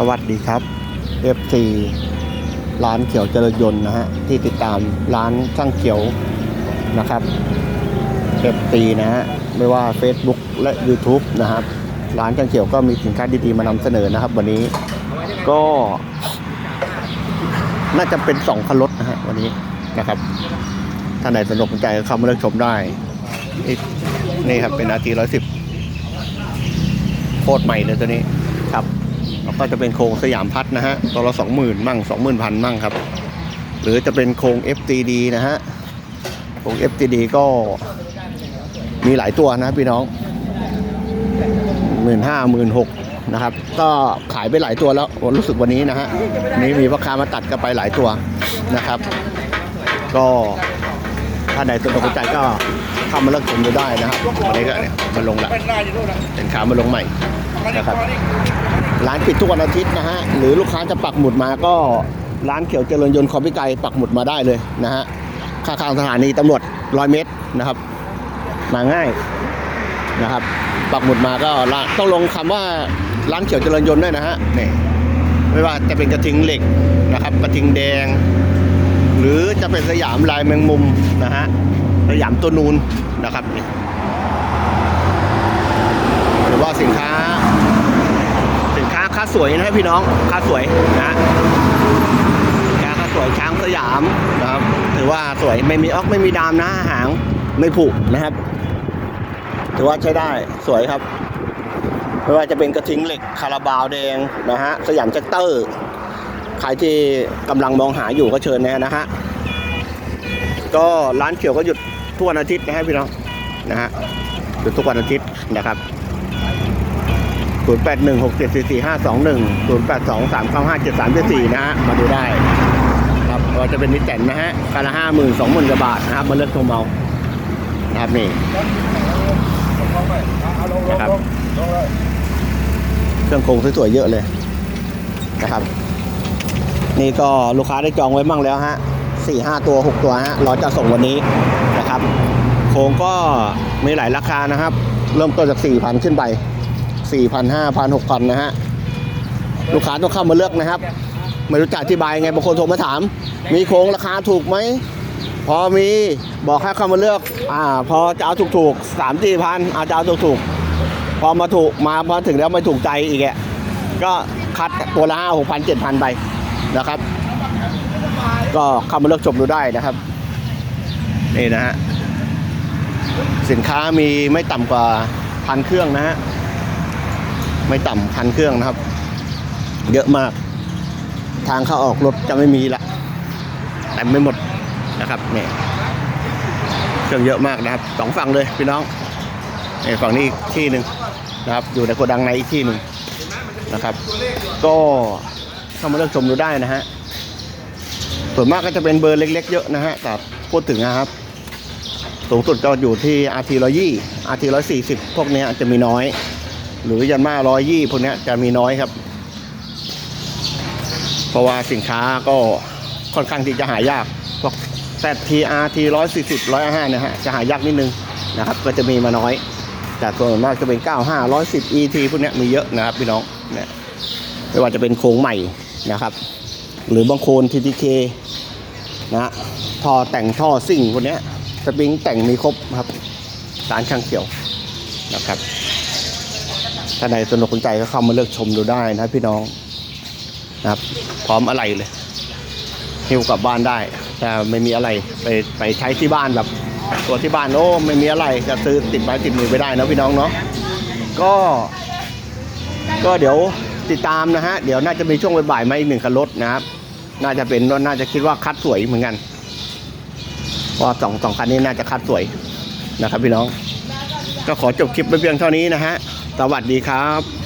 สวัสดีครับ FC ร้านเขียวเจริญยนต์นะฮะที่ติดตามร้านช่างเขียวนะครับ FC นะฮะไม่ว่า Facebook และ YouTube นะครับ ร้านช่างเขียวก็มีสินค้าดีๆมานำเสนอนะครับ วันนี้ก็น่าจะเป็นสองคันรถนะฮะวันนี้นะครับท่านไหนสนุกใจก็เข้ามาเลือกชมได้ นี่ครับเป็นอาทีร้อยสิบโคตรใหม่เลยตัวนี้ครับ แล้วก็จะเป็นโครงสยามพัฒน์นะฮะตัวละสองหมื่นมั่งสองหมื่นพันมั่งครับ หรือจะเป็นโครง FTD นะฮะโครง FTD ก็มีหลายตัวนะพี่น้องหมื่นห้าหมื่นหกนะครับ ก็ขายไปหลายตัวแล้วรู้สึกวันนี้นะฮะนี่มีพ่อค้ามาตัดกันไปหลายตัวนะครับ ก็ถ้าไหนสนใจก็เข้ามาเลือกชมดูได้นะครับวันนี้ก็เนี่ยมาลงละสินค้ามาลงใหม่ นะครับร้านปิดทุกวันอาทิตย์นะฮะหรือลูกค้าจะปักหมุดมาก็ร้านเขียวเจริญยนต์คอมพิไกปักหมุดมาได้เลยนะฮะข้างสถานีตำรวจร้อยเมตรนะครับ มาง่ายนะครับ ปักหมุดมาก็ต้องลงคำว่าร้านเขียวเจริญยนต์ด้วยนะฮะนี่ไม่ว่าจะเป็นกระทิงเหล็กนะครับ กระทิงแดง หรือจะเป็นสยามลายแมงมุมนะฮะสยามตัวนูนนะครับนี่ รอสินค้า สินค้าค้าสวยนะครับพี่น้องค้าสวยนะฮะค้าค้าสวยช้างสยามนะครับ ถือว่าสวยไม่มีออกไม่มีดามนะหางไม่ผุนะครับ ถือว่าใช้ได้สวยครับไม่ว่าจะเป็นกระทิงเหล็กคาราบาวแดงนะฮะสยามแจ็คเตอร์ใครที่กำลังมองหาอยู่ก็เชิญนะนะฮะก็ร้านเขียวก็หยุดทุกวันอาทิตย์นะฮะพี่น้องนะฮะหยุดทุกวันอาทิตย์นะครับ 0 8 1 6 7 4 4 5 2 1 0 8 2 3 9 5 7 3 7 4นะฮะมาดูได้ครับก็จะเป็นนิสแตนนะฮะคันละห้าหมื่นสองหมื่นกว่าบาทนะครับมาเลือกโทรเมานะครับนี่นะครับเครื่องโครงสวยๆเยอะเลยนะครับ นี่ก็ลูกค้าได้จองไว้มั่งแล้วฮะสี่ห้าตัวหกตัวฮะรอจะส่งวันนี้นะครับ โครงก็มีหลายราคานะครับ เริ่มต้นจากสี่พันขึ้นไป สี่พันห้าพันหกพันนะฮะ ลูกค้าต้องเข้ามาเลือกนะครับ ไม่รู้จะอธิบายไงบางคนโทรมาถาม มีโครงราคาถูกไหม พอมีบอกให้เข้ามาเลือก อ่า พอจะเอาถูกถูกสามสี่พันอาจจะเอาถูกถูกพอมาถูกมาพอถึงแล้วไม่ถูกใจอีกอะก็คัดตัวละห้าหกพันเจ็ดพันไปนะครับ ก็เข้ามาเลือกชมดูได้นะครับ นี่นะฮะสินค้ามีไม่ต่ำกว่าพันเครื่องนะฮะ ไม่ต่ำพันเครื่องนะครับ เยอะมาก ทางเข้าออกรถจะไม่มีละแต่ไม่หมดนะครับเนี่ยเครื่องเยอะมากนะครับสองฝั่งเลยพี่น้องเนี่ฝั่งนี้ที่หนึ่งนะครับ อยู่ในโกดังในอีกที่หนึ่งนะครับ ก็เข้ามาเลือกชมดูได้นะฮะส่วนมากก็จะเป็นเบอร์เล็ก ๆ เยอะนะฮะแต่พูดถึงนะครับสูงสุดก็อยู่ที่ RT 120 RT 140 พวกเนี้ยจะมีน้อย หรือยันมาร้อยยี่พวกนี้จะมีน้อยครับ เพราะว่าสินค้าก็ค่อนข้างที่จะหายากพวก ZTR T ร้อยสี่สิบร้อยห้านะฮะจะหายากนิดนึงนะครับ ก็จะมีมาน้อย แต่ส่วนมากจะเป็น95 110 ET พวกนี้มีเยอะนะครับพี่น้องเนี่ยไม่ว่าจะเป็นโครงใหม่นะครับ หรือบางโคน TTK นะฮะท่อแต่งท่อซิ่งพวกนี้สปริงแต่งมีครบครับร้านช่างเขียวนะครับ ถ้าใดสนุกสนใจก็เข้ามาเลือกชมดูได้นะพี่น้องนะครับ พร้อมอะไรเลยหิ้วกลับบ้านได้แต่ไม่มีอะไรไปไปใช้ที่บ้านแบบตัวที่บ้านโอ้ไม่มีอะไรจะซื้อติดไม้ติดมือไปได้นะพี่น้องเนาะก็ ก็เดี๋ยวติดตามนะฮะเดี๋ยวน่าจะมีช่วงบ่ายๆมาอีกหนึ่งคันรถนะครับ น่าจะเป็นน่าจะคิดว่าคัดสวยเหมือนกันเพราะสองสองคันนี้น่าจะคัดสวยนะครับ พี่น้อง ก็ขอจบคลิปไปเพียงเท่านี้นะฮะ สวัสดีครับ